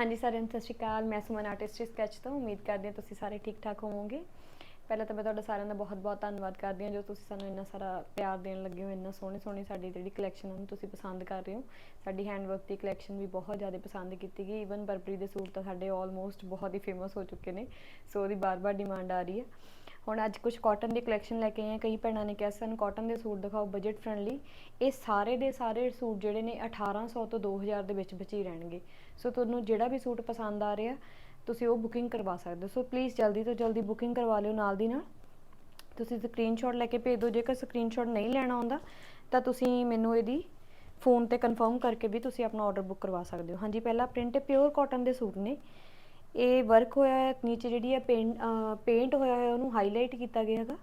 ਹਾਂਜੀ ਸਾਰਿਆਂ ਨੂੰ ਸਤਿ ਸ਼੍ਰੀ ਅਕਾਲ। ਮੈਂ ਸੁਮਨ ਆਰਟਿਸਟ ਸਕੈਚ ਤੋਂ ਉਮੀਦ ਕਰਦੀ ਹਾਂ ਤੁਸੀਂ ਸਾਰੇ ਠੀਕ ਠਾਕ ਹੋਵੋਗੇ। ਪਹਿਲਾਂ ਤਾਂ ਮੈਂ ਤੁਹਾਡਾ ਸਾਰਿਆਂ ਦਾ ਬਹੁਤ-ਬਹੁਤ ਧੰਨਵਾਦ ਕਰਦੀ ਹਾਂ ਜੋ ਤੁਸੀਂ ਸਾਨੂੰ ਇੰਨਾ ਸਾਰਾ ਪਿਆਰ ਦੇਣ ਲੱਗੇ ਹੋ, ਇੰਨਾ ਸੋਹਣੀ ਸੋਹਣੀ ਸਾਡੀ ਜਿਹੜੀ ਕਲੈਕਸ਼ਨ ਉਹਨੂੰ ਤੁਸੀਂ ਪਸੰਦ ਕਰ ਰਹੇ ਹੋ। ਸਾਡੀ ਹੈਂਡਵਰਕ ਦੀ ਕਲੈਕਸ਼ਨ ਵੀ ਬਹੁਤ ਜ਼ਿਆਦਾ ਪਸੰਦ ਕੀਤੀ ਗਈ। ਈਵਨ ਬਰਬਰੀ ਦੇ ਸੂਟ ਤਾਂ ਸਾਡੇ ਆਲਮੋਸਟ ਬਹੁਤ ਹੀ ਫੇਮਸ ਹੋ ਚੁੱਕੇ ਨੇ। ਸੋ ਉਹਦੀ ਬਾਰ-ਬਾਰ ਡਿਮਾਂਡ ਆ ਰਹੀ ਹੈ। ਹੁਣ ਅੱਜ ਕੁਝ ਕਾਟਨ ਦੀ ਕਲੈਕਸ਼ਨ ਲੈ ਕੇ ਆਏ ਹਾਂ। ਕਈ ਭੈਣਾਂ ਨੇ ਕਿਹਾ ਸਾਨੂੰ ਕਾਟਨ ਦੇ ਸੂਟ ਦਿਖਾਓ ਬਜਟ ਫ੍ਰੈਂਡਲੀ ਇਹ ਸਾਰੇ ਦੇ ਸਾਰੇ ਸੂਟ ਜਿਹੜੇ ਨੇ 1800 ਤੋਂ 2000 ਦੇ ਵਿੱਚ ਵਿੱਚ ਹੀ ਰਹਿਣਗੇ। ਸੋ ਤੁਹਾਨੂੰ ਜਿਹੜਾ ਵੀ ਸੂਟ ਪਸੰਦ ਆ ਰਿਹਾ, ਤੁਸੀਂ ਉਹ ਬੁਕਿੰਗ ਕਰਵਾ ਸਕਦੇ ਹੋ। ਸੋ ਪਲੀਜ਼ ਜਲਦੀ ਤੋਂ ਜਲਦੀ ਬੁਕਿੰਗ ਕਰਵਾ ਲਿਓ ਨਾਲ ਦੀ ਨਾਲ। ਤੁਸੀਂ ਸਕਰੀਨਸ਼ਾਟ ਲੈ ਕੇ ਭੇਜ ਦਿਓ। ਜੇਕਰ ਸਕਰੀਨਸ਼ਾਟ ਨਹੀਂ ਲੈਣਾ ਆਉਂਦਾ, ਤਾਂ ਤੁਸੀਂ ਮੈਨੂੰ ਇਹਦੀ ਫੋਨ ਤੇ ਕਨਫਰਮ ਕਰਕੇ ਵੀ ਤੁਸੀਂ ਆਪਣਾ ਆਰਡਰ ਬੁੱਕ ਕਰਵਾ ਸਕਦੇ ਹੋ। ਹਾਂਜੀ, ਪਹਿਲਾ ਪ੍ਰਿੰਟ ਪਿਓਰ ਕਾਟਨ ਦੇ ਸੂਟ ਨੇ। ਇਹ ਵਰਕ ਹੋਇਆ ਹੈ, ਨੀਚੇ ਜਿਹੜੀ ਹੈ ਪੇਂਟ ਪੇਂਟ ਹੋਇਆ ਹੋਇਆ, ਉਹਨੂੰ ਹਾਈਲਾਈਟ ਕੀਤਾ ਗਿਆ ਹੈਗਾ।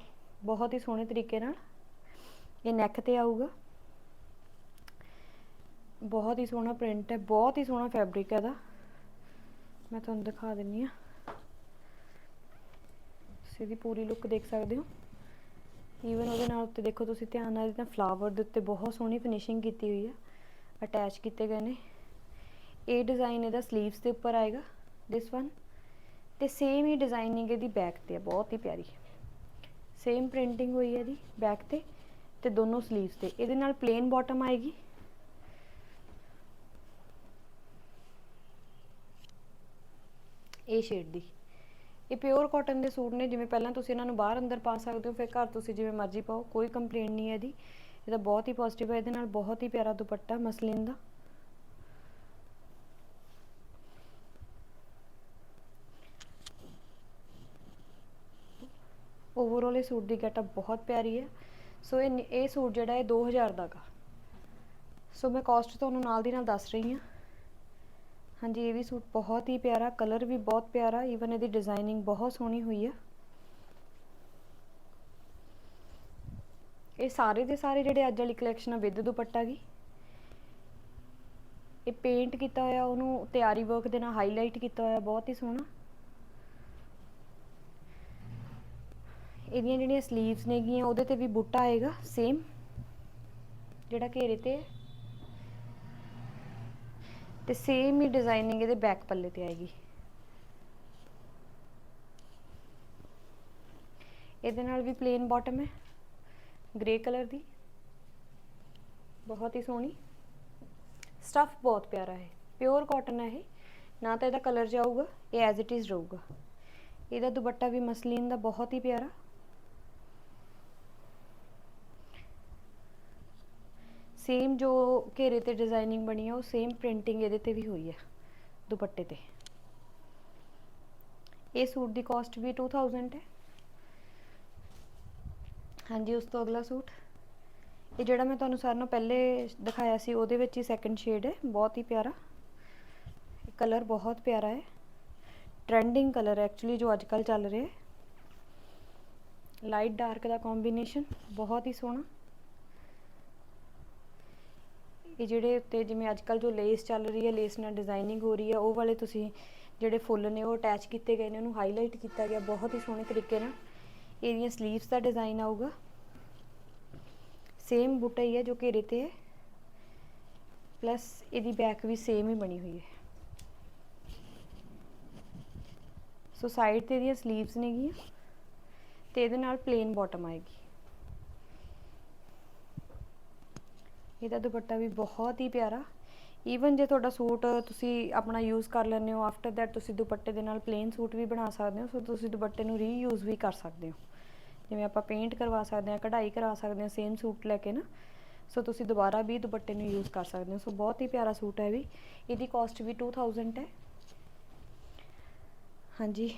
ਬਹੁਤ ਹੀ ਸੋਹਣੇ ਤਰੀਕੇ ਨਾਲ। ਇਹ ਨੈਕ ਤੇ ਆਊਗਾ। ਬਹੁਤ ਹੀ ਸੋਹਣਾ ਪ੍ਰਿੰਟ ਹੈ, ਬਹੁਤ ਹੀ ਸੋਹਣਾ ਫੈਬਰਿਕ ਹੈ ਇਹਦਾ। ਮੈਂ ਤੁਹਾਨੂੰ ਦਿਖਾ ਦਿੰਨੀ ਆ ਤੁਸੀਂ ਇਹਦੀ ਪੂਰੀ ਲੁੱਕ ਦੇਖ ਸਕਦੇ ਹੋ। ਈਵਨ ਉਹਦੇ ਨਾਲ ਉੱਤੇ ਦੇਖੋ ਤੁਸੀਂ ਧਿਆਨ ਨਾਲ, ਇਹਦਾ ਫਲਾਵਰ ਦੇ ਉੱਤੇ ਬਹੁਤ ਸੋਹਣੀ ਫਿਨਿਸ਼ਿੰਗ ਕੀਤੀ ਹੋਈ ਹੈ। ਅਟੈਚ ਕੀਤੇ ਗਏ ਨੇ। ਇਹ ਡਿਜ਼ਾਈਨ ਇਹਦਾ 슬ੀਵਸ ਦੇ ਉੱਪਰ ਆਏਗਾ। ਦਿਸ ਵਨ ਤੇ ਸੇਮ ਹੀ ਡਿਜ਼ਾਈਨਿੰਗ ਇਹਦੀ ਬੈਕ ਤੇ ਹੈ ਬਹੁਤ ਹੀ ਪਿਆਰੀ। ਸੇਮ ਪ੍ਰਿੰਟਿੰਗ ਹੋਈ ਹੈ ਇਹਦੀ ਬੈਕ ਤੇ ਤੇ ਦੋਨੋਂ 슬ੀਵਸ ਤੇ। ਇਹਦੇ ਨਾਲ ਪਲੇਨ ਬਾਟਮ ਆਏਗੀ। ਇਹ ਸ਼ੇਡ ਦੀ। ਇਹ ਪਿਓਰ ਕਾਟਨ ਦੇ ਸੂਟ ਨੇ, ਜਿਵੇਂ ਪਹਿਲਾਂ ਤੁਸੀਂ ਇਹਨਾਂ ਨੂੰ ਬਾਹਰ ਅੰਦਰ ਪਾ ਸਕਦੇ ਹੋ, ਫਿਰ ਘਰ ਤੁਸੀਂ ਜਿਵੇਂ ਮਰਜ਼ੀ ਪਾਓ, ਕੋਈ ਕੰਪਲੇਂਟ ਨਹੀਂ ਹੈ ਇਹਦੀ। ਇਹਦਾ ਬਹੁਤ ਹੀ ਪੋਜ਼ਿਟਿਵ ਹੈ ਇਹਦੇ ਨਾਲ ਬਹੁਤ ਹੀ ਪਿਆਰਾ ਦੁਪੱਟਾ, ਮਸਲਿਨ ਦਾ। ਓਵਰਆਲ ਇਹ ਸੂਟ ਦੀ ਗੈਟਅਪ ਬਹੁਤ ਪਿਆਰੀ ਹੈ। ਸੋ ਇਹ ਇਹ ਸੂਟ ਜਿਹੜਾ ਹੈ 2000 ਦਾ ਗਾ। ਸੋ ਮੈਂ ਕਾਸਟ ਤੁਹਾਨੂੰ ਨਾਲ ਦੀ ਨਾਲ ਦੱਸ ਰਹੀ ਹਾਂ। ਹਾਂਜੀ, ਇਹ ਵੀ ਸੂਟ ਬਹੁਤ ਹੀ ਪਿਆਰਾ ਕਲਰ ਵੀ ਬਹੁਤ ਪਿਆਰਾ ਈਵਨ ਇਹਦੀ ਡਿਜ਼ਾਈਨਿੰਗ ਬਹੁਤ ਸੋਹਣੀ ਹੋਈ ਆ ਇਹ ਸਾਰੇ ਦੇ ਸਾਰੇ ਜਿਹੜੇ ਅੱਜ ਵਾਲੀ ਕਲੈਕਸ਼ਨ ਆ, ਵਿਦ ਦੁਪੱਟਾ ਦੀ। ਇਹ ਪੇਂਟ ਕੀਤਾ ਹੋਇਆ ਉਹਨੂੰ, ਤਿਆਰੀ ਵਰਕ ਦੇ ਨਾਲ ਹਾਈਲਾਈਟ ਕੀਤਾ ਹੋਇਆ, ਬਹੁਤ ਹੀ ਸੋਹਣਾ। ਇਹਦੀਆਂ ਜਿਹੜੀਆਂ 슬ੀਵਸ ਨੇਗੀਆਂ, ਉਹਦੇ ਤੇ ਵੀ ਬੂਟਾ ਆਏਗਾ ਸੇਮ ਜਿਹੜਾ ਘੇਰੇ ਤੇ ਤੇ ਸੇਮ ਹੀ ਡਿਜ਼ਾਈਨਿੰਗ ਇਹਦੇ ਬੈਕ ਪੱਲੇ ਤੇ ਆਏਗੀ। ਇਹਦੇ ਨਾਲ ਵੀ ਪਲੇਨ ਬਾਟਮ ਹੈ। ਗ੍ਰੇ ਕਲਰ ਦੀ। ਬਹੁਤ ਹੀ ਸੋਹਣੀ। ਸਟਫ ਬਹੁਤ ਪਿਆਰਾ ਹੈ। ਪਿਓਰ ਕਾਟਨ ਹੈ ਇਹ। ਨਾ ਤਾਂ ਇਹਦਾ ਕਲਰ ਜਾਊਗਾ, ਇਹ ਐਜ਼ ਇਟ ਇਜ਼ ਰਹੂਗਾ ਇਹਦਾ ਦੁਪੱਟਾ ਵੀ ਮਸਲੀਨ ਦਾ ਬਹੁਤ ਹੀ ਪਿਆਰਾ। ਸੇਮ ਜੋ ਘੇਰੇ ਤੇ ਡਿਜ਼ਾਈਨਿੰਗ ਬਣੀ ਹੈ ਉਹ ਸੇਮ ਪ੍ਰਿੰਟਿੰਗ ਇਹਦੇ ਤੇ ਵੀ ਹੋਈ ਹੈ ਦੁਪੱਟੇ ਤੇ। ਇਹ ਸੂਟ ਦੀ ਕਾਸਟ ਵੀ 2000 ਹੈ। ਹਾਂਜੀ, ਉਸ ਤੋਂ ਅਗਲਾ ਸੂਟ। ਇਹ ਜਿਹੜਾ ਮੈਂ ਤੁਹਾਨੂੰ ਸਾਰਿਆਂ ਨੂੰ ਪਹਿਲੇ ਦਿਖਾਇਆ ਸੀ, ਉਹਦੇ ਵਿੱਚ ਹੀ ਸੈਕੰਡ ਸ਼ੇਡ ਹੈ, ਬਹੁਤ ਹੀ ਪਿਆਰਾ। ਕਲਰ ਬਹੁਤ ਪਿਆਰਾ ਹੈ। ਟ੍ਰੈਂਡਿੰਗ ਕਲਰ ਐਕਚੁਅਲੀ ਜੋ ਅੱਜਕੱਲ ਚੱਲ ਰਿਹਾ ਹੈ। ਲਾਈਟ ਡਾਰਕ ਦਾ ਕੰਬੀਨੇਸ਼ਨ ਬਹੁਤ ਹੀ ਸੋਹਣਾ। ਇਹ ਜਿਹੜੇ ਉੱਤੇ ਜਿਵੇਂ ਅੱਜ ਅੱਜਕੱਲ ਜੋ ਲੇਸ ਚੱਲ ਰਹੀ ਹੈ, ਲੇਸ ਨਾਲ ਡਿਜ਼ਾਈਨਿੰਗ ਹੋ ਰਹੀ ਹੈ, ਉਹ ਵਾਲੇ ਤੁਸੀਂ ਜਿਹੜੇ ਫੁੱਲ ਨੇ ਉਹ ਅਟੈਚ ਕੀਤੇ ਗਏ ਨੇ, ਉਹਨੂੰ ਹਾਈਲਾਈਟ ਕੀਤਾ ਗਿਆ, ਬਹੁਤ ਹੀ ਸੋਹਣੇ ਤਰੀਕੇ ਨਾਲ। ਇਹਦੀਆਂ 슬ੀਵਸ ਦਾ ਡਿਜ਼ਾਈਨ ਆਊਗਾ। ਸੇਮ ਬੂਟਾ ਹੀ ਹੈ ਜੋ ਘੇਰੇ ਤੇ ਹੈ। ਪਲੱਸ ਇਹਦੀ ਬੈਕ ਵੀ ਸੇਮ ਹੀ ਬਣੀ ਹੋਈ ਹੈ। ਸੋ ਸਾਈਡ ਤੇ ਇਹਦੀਆਂ 슬ੀਵਸ ਨੇਗੀਆਂ ਤੇ ਇਹਦੇ ਨਾਲ ਪਲੇਨ ਬਾਟਮ ਆਏਗੀ। ਇਹਦਾ ਦੁਪੱਟਾ ਵੀ ਬਹੁਤ ਹੀ ਪਿਆਰਾ। ਈਵਨ ਜੇ ਤੁਹਾਡਾ ਸੂਟ ਤੁਸੀਂ ਆਪਣਾ ਯੂਜ਼ ਕਰ ਲੈਂਦੇ ਹੋ ਆਫਟਰ ਦੈਟ ਤੁਸੀਂ ਦੁਪੱਟੇ ਦੇ ਨਾਲ ਪਲੇਨ ਸੂਟ ਵੀ ਬਣਾ ਸਕਦੇ ਹੋ, ਸੋ ਤੁਸੀਂ ਦੁਪੱਟੇ ਨੂੰ ਰੀਯੂਜ਼ ਵੀ ਕਰ ਸਕਦੇ ਹੋ। ਜਿਵੇਂ ਆਪਾਂ ਪੇਂਟ ਕਰਵਾ ਸਕਦੇ ਹਾਂ, ਕਢਾਈ ਕਰਵਾ ਸਕਦੇ ਹਾਂ ਸੇਮ ਸੂਟ ਲੈ ਕੇ ਨਾ, ਸੋ ਤੁਸੀਂ ਦੁਬਾਰਾ ਵੀ ਦੁਪੱਟੇ ਨੂੰ ਯੂਜ਼ ਕਰ ਸਕਦੇ ਹੋ। ਸੋ ਬਹੁਤ ਹੀ ਪਿਆਰਾ ਸੂਟ ਹੈ ਵੀ। ਇਹਦੀ ਕਾਸਟ ਵੀ 2000 ਹੈ। ਹਾਂਜੀ,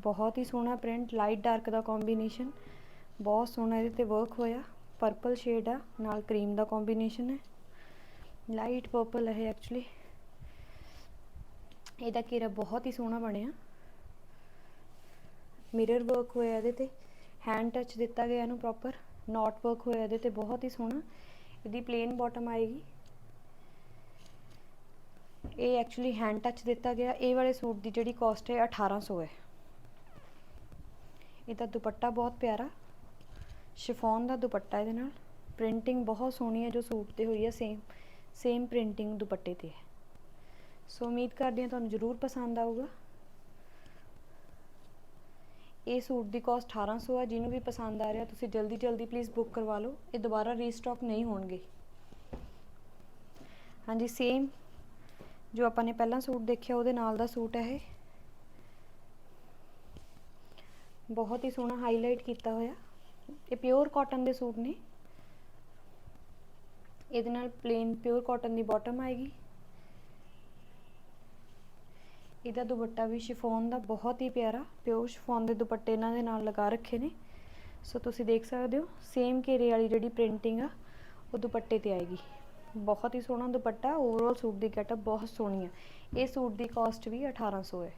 ਬਹੁਤ ਹੀ ਸੋਹਣਾ ਪ੍ਰਿੰਟ ਲਾਈਟ ਡਾਰਕ ਦਾ ਕੰਬੀਨੇਸ਼ਨ ਬਹੁਤ ਸੋਹਣਾ ਇਹਦੇ ਤੇ ਵਰਕ ਹੋਇਆ। ਪਰਪਲ ਸ਼ੇਡ ਆ, ਨਾਲ ਕਰੀਮ ਦਾ ਕੰਬੀਨੇਸ਼ਨ ਹੈ। ਲਾਈਟ ਪਰਪਲ ਹੈ ਐਕਚੁਅਲੀ ਇਹਦਾ ਘੇਰਾ ਬਹੁਤ ਹੀ ਸੋਹਣਾ ਬਣਿਆ। ਮਿਰਰ ਵਰਕ ਹੋਇਆ ਇਹਦੇ ਤੇ। ਹੈਂਡ ਟੱਚ ਦਿੱਤਾ ਗਿਆ ਇਹਨੂੰ ਪ੍ਰੋਪਰ ਨੋਟ ਵਰਕ ਹੋਇਆ ਇਹਦੇ ਤੇ, ਬਹੁਤ ਹੀ ਸੋਹਣਾ। ਇਹਦੀ ਪਲੇਨ ਬਾਟਮ ਆਏਗੀ। ਇਹ ਐਕਚੁਅਲੀ ਹੈਂਡ ਟੱਚ ਦਿੱਤਾ ਗਿਆ। ਇਹ ਵਾਲੇ ਸੂਟ ਦੀ ਜਿਹੜੀ ਕਾਸਟ ਹੈ 1800 ਹੈ। ਇਹਦਾ ਦੁਪੱਟਾ ਬਹੁਤ ਪਿਆਰਾ। ਸ਼ਿਫੋਨ ਦਾ ਦੁਪੱਟਾ ਇਹਦੇ ਨਾਲ। ਪ੍ਰਿੰਟਿੰਗ ਬਹੁਤ ਸੋਹਣੀ ਹੈ, ਜੋ ਸੂਟ ਤੇ ਹੋਈ ਹੈ ਸੇਮ ਸੇਮ ਪ੍ਰਿੰਟਿੰਗ ਦੁਪੱਟੇ ਤੇ ਹੈ। ਸੋ ਉਮੀਦ ਕਰਦੀ ਹਾਂ ਤੁਹਾਨੂੰ ਜ਼ਰੂਰ ਪਸੰਦ ਆਊਗਾ। ਇਹ ਸੂਟ ਦੀ ਕਾਸਟ 1800 ਹੈ, ਜਿਹਨੂੰ ਵੀ ਪਸੰਦ ਆ ਰਿਹਾ, ਤੁਸੀਂ ਜਲਦੀ ਜਲਦੀ ਪਲੀਜ਼ ਬੁੱਕ ਕਰਵਾ ਲਓ। ਇਹ ਦੁਬਾਰਾ ਰੀਸਟਾਕ ਨਹੀਂ ਹੋਣਗੇ। ਹਾਂਜੀ ਸੇਮ ਜੋ ਆਪਾਂ ਨੇ ਪਹਿਲਾਂ ਸੂਟ ਦੇਖਿਆ, ਉਹਦੇ ਨਾਲ ਦਾ ਸੂਟ ਹੈ ਇਹ। ਬਹੁਤ ਹੀ ਸੋਹਣਾ ਹਾਈਲਾਈਟ ਕੀਤਾ ਹੋਇਆ। ਇਹ ਪਿਓਰ ਕਾਟਨ ਦੇ ਸੂਟ ਨੇ। ਇਹਦੇ ਨਾਲ ਪਲੇਨ ਪਿਓਰ ਕਾਟਨ ਦੀ ਬਾਟਮ ਆਏਗੀ। ਇਹਦਾ ਦੁਪੱਟਾ ਵੀ ਸ਼ਿਫੋਨ ਦਾ ਬਹੁਤ ਹੀ ਪਿਆਰਾ ਪਿਓਰ ਸ਼ਿਫੋਨ ਦੇ ਦੁਪੱਟੇ ਇਹਨਾਂ ਦੇ ਨਾਲ ਲਗਾ ਰੱਖੇ ਨੇ। ਸੋ ਤੁਸੀਂ ਦੇਖ ਸਕਦੇ ਹੋ ਸੇਮ ਘੇਰੇ ਵਾਲੀ ਜਿਹੜੀ ਪ੍ਰਿੰਟਿੰਗ ਆ, ਉਹ ਦੁਪੱਟੇ ਤੇ ਆਏਗੀ। ਬਹੁਤ ਹੀ ਸੋਹਣਾ ਦੁਪੱਟਾ ਓਵਰਆਲ ਸੂਟ ਦੀ ਗੈਟਅਪ ਬਹੁਤ ਸੋਹਣੀ ਹੈ ਇਹ ਸੂਟ ਦੀ ਕਾਸਟ ਵੀ 1800 ਹੈ।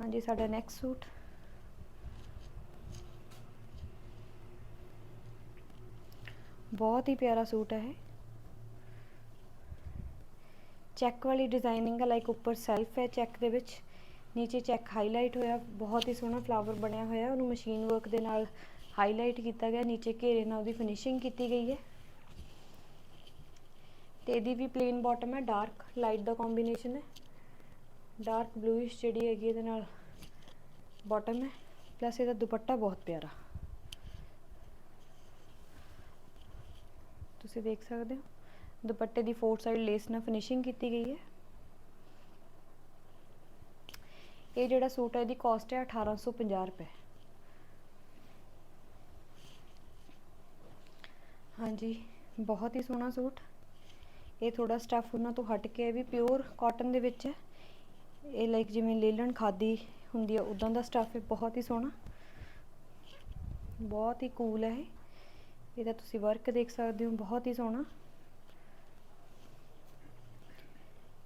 ਹਾਂਜੀ, ਸਾਡਾ ਨੈਕਸਟ ਸੂਟ। ਬਹੁਤ ਹੀ ਪਿਆਰਾ ਸੂਟ ਹੈ ਇਹ। ਚੈੱਕ ਵਾਲੀ ਡਿਜ਼ਾਈਨਿੰਗ ਹੈ ਲਾਈਕ ਉੱਪਰ ਸੈਲਫ ਹੈ ਚੈੱਕ ਦੇ ਵਿੱਚ। ਨੀਚੇ ਚੈੱਕ ਹਾਈਲਾਈਟ ਹੋਇਆ, ਬਹੁਤ ਹੀ ਸੋਹਣਾ ਫਲਾਵਰ ਬਣਿਆ ਹੋਇਆ, ਉਹਨੂੰ ਮਸ਼ੀਨ ਵਰਕ ਦੇ ਨਾਲ ਹਾਈਲਾਈਟ ਕੀਤਾ ਗਿਆ, ਨੀਚੇ ਘੇਰੇ ਨਾਲ ਉਹਦੀ ਫਿਨਿਸ਼ਿੰਗ ਕੀਤੀ ਗਈ ਹੈ। ਤੇ ਇਹਦੀ ਵੀ ਪਲੇਨ ਬਾਟਮ ਹੈ ਡਾਰਕ ਲਾਈਟ ਦਾ ਕੰਬੀਨੇਸ਼ਨ ਹੈ। ਡਾਰਕ ਬਲੂਇਸ਼ ਜਿਹੜੀ ਹੈਗੀ ਇਹਦੇ ਨਾਲ ਬਾਟਮ ਹੈ। ਪਲੱਸ ਇਹਦਾ ਦੁਪੱਟਾ ਬਹੁਤ ਪਿਆਰਾ। ਤੁਸੀਂ ਦੇਖ ਸਕਦੇ ਹੋ। ਦੁਪੱਟੇ ਦੀ ਫੋਰ ਸਾਈਡ ਲੇਸ ਨਾਲ ਫਿਨਿਸ਼ਿੰਗ ਕੀਤੀ ਗਈ ਹੈ। ਇਹ ਜਿਹੜਾ ਸੂਟ ਹੈ, ਇਹਦੀ ਕਾਸਟ ਹੈ 1850 ਰੁਪਏ। ਹਾਂਜੀ, ਬਹੁਤ ਹੀ ਸੋਹਣਾ ਸੂਟ। ਇਹ ਥੋੜਾ ਸਟਫ ਉਹਨਾਂ ਤੋਂ ਹਟ ਕੇ ਵੀ ਪਿਓਰ ਕਾਟਨ ਦੇ ਵਿੱਚ ਹੈ। ਇਹ ਲਾਈਕ ਜਿਵੇਂ ਲੇਲਣ ਖਾਦੀ ਹੁੰਦੀ ਹੈ ਉਦਾਂ ਦਾ ਸਟਫ ਹੈ, ਬਹੁਤ ਹੀ ਸੋਹਣਾ। ਬਹੁਤ ਹੀ ਕੂਲ ਹੈ ਇਹ। ਇਹਦਾ ਤੁਸੀਂ ਵਰਕ ਦੇਖ ਸਕਦੇ ਹੋ, ਬਹੁਤ ਹੀ ਸੋਹਣਾ।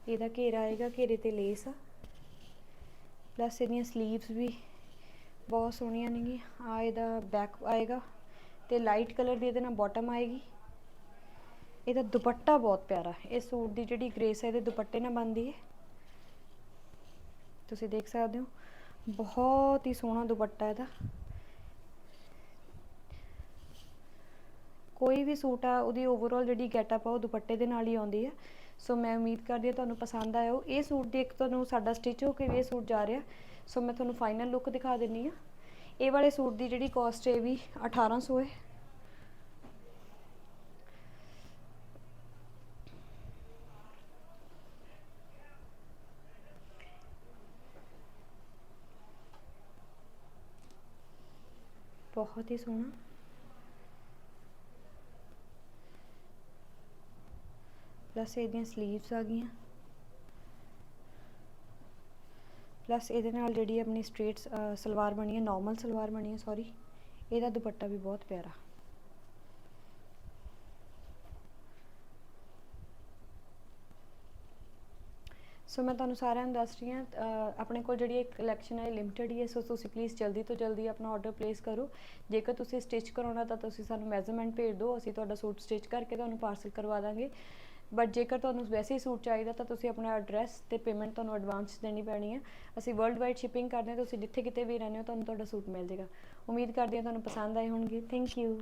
ਇਹਦਾ ਘੇਰਾ ਆਏਗਾ, ਘੇਰੇ ਤੇ ਲੇਸ ਆ। ਪਲੱਸ ਇਹਦੀਆਂ ਸਲੀਵਸ ਵੀ ਬਹੁਤ ਸੋਹਣੀਆਂ ਨੇਗੀਆਂ। ਆ ਇਹਦਾ ਬੈਕ ਆਏਗਾ ਤੇ ਲਾਈਟ ਕਲਰ ਦੀ ਇਹਦੇ ਨਾਲ ਬਾਟਮ ਆਏਗੀ। ਇਹਦਾ ਦੁਪੱਟਾ ਬਹੁਤ ਪਿਆਰਾ। ਇਹ ਸੂਟ ਦੀ ਜਿਹੜੀ ਗ੍ਰੇਸ ਹੈ ਇਹਦੇ ਦੁਪੱਟੇ ਨਾਲ ਬਣਦੀ ਹੈ ਤੁਸੀਂ ਦੇਖ ਸਕਦੇ ਹੋ। ਬਹੁਤ ਹੀ ਸੋਹਣਾ ਦੁਪੱਟਾ ਇਹਦਾ। ਕੋਈ ਵੀ ਸੂਟ ਆ, ਉਹਦੀ ਓਵਰਆਲ ਜਿਹੜੀ ਗੈਟਅਪ ਆ, ਉਹ ਦੁਪੱਟੇ ਦੇ ਨਾਲ ਹੀ ਆਉਂਦੀ ਹੈ ਸੋ ਮੈਂ ਉਮੀਦ ਕਰਦੀ ਹਾਂ ਤੁਹਾਨੂੰ ਪਸੰਦ ਆਇਆ ਹੋ ਇਹ ਸੂਟ ਦੀ ਇੱਕ ਤੁਹਾਨੂੰ ਸਾਡਾ ਸਟਿਚ ਹੋ ਕੇ ਵੀ ਇਹ ਸੂਟ ਜਾ ਰਿਹਾ। ਸੋ ਮੈਂ ਤੁਹਾਨੂੰ ਫਾਈਨਲ ਲੁੱਕ ਦਿਖਾ ਦਿੰਨੀ ਆ ਇਹ ਵਾਲੇ ਸੂਟ ਦੀ ਜਿਹੜੀ ਕਾਸਟ ਹੈ ਵੀ 1800 ਹੈ। ਬਹੁਤ ਹੀ ਸੋਹਣਾ। ਪਲੱਸ ਇਹਦੀਆਂ ਸਲੀਵਸ ਆ ਗਈਆਂ। ਪਲੱਸ ਇਹਦੇ ਨਾਲ ਜਿਹੜੀ ਆਪਣੀ ਸਟ੍ਰੇਟ ਸਲਵਾਰ ਬਣੀ ਹੈ ਨਾਰਮਲ ਸਲਵਾਰ ਬਣੀ ਹੈ ਸੌਰੀ ਇਹਦਾ ਦੁਪੱਟਾ ਵੀ ਬਹੁਤ ਪਿਆਰਾ। ਸੋ ਮੈਂ ਤੁਹਾਨੂੰ ਸਾਰਿਆਂ ਨੂੰ ਦੱਸ ਰਹੀ ਹਾਂ ਆਪਣੇ ਕੋਲ ਜਿਹੜੀ ਇੱਕ ਕਲੈਕਸ਼ਨ ਹੈ ਲਿਮਟਿਡ ਹੀ ਹੈ ਸੋ ਤੁਸੀਂ ਪਲੀਜ਼ ਜਲਦੀ ਤੋਂ ਜਲਦੀ ਆਪਣਾ ਆਰਡਰ ਪਲੇਸ ਕਰੋ। ਜੇਕਰ ਤੁਸੀਂ ਸਟਿਚ ਕਰਾਉਣਾ ਤਾਂ ਤੁਸੀਂ ਸਾਨੂੰ ਮੈਜ਼ਰਮੈਂਟ ਭੇਜ ਦਿਓ, ਅਸੀਂ ਤੁਹਾਡਾ ਸੂਟ ਸਟਿਚ ਕਰਕੇ ਤੁਹਾਨੂੰ ਪਾਰਸਲ ਕਰਵਾ ਦਾਂਗੇ। ਬਟ ਜੇਕਰ ਤੁਹਾਨੂੰ ਵੈਸੇ ਹੀ ਸੂਟ ਚਾਹੀਦਾ, ਤਾਂ ਤੁਸੀਂ ਆਪਣਾ ਐਡਰੈਸ ਤੇ ਪੇਮੈਂਟ ਤੁਹਾਨੂੰ ਐਡਵਾਂਸ ਦੇਣੀ ਪੈਣੀ ਹੈ। ਅਸੀਂ ਵਰਲਡ ਵਾਈਡ ਸ਼ਿਪਿੰਗ ਕਰਦੇ ਹਾਂ, ਤੁਸੀਂ ਜਿੱਥੇ ਕਿਤੇ ਵੀ ਰਹਿੰਦੇ ਹੋ, ਤੁਹਾਨੂੰ ਤੁਹਾਡਾ ਸੂਟ ਮਿਲ ਜਾਏਗਾ। ਉਮੀਦ ਕਰਦੀ ਹਾਂ ਤੁਹਾਨੂੰ ਪਸੰਦ ਆਏ ਹੋਣਗੇ। Thank you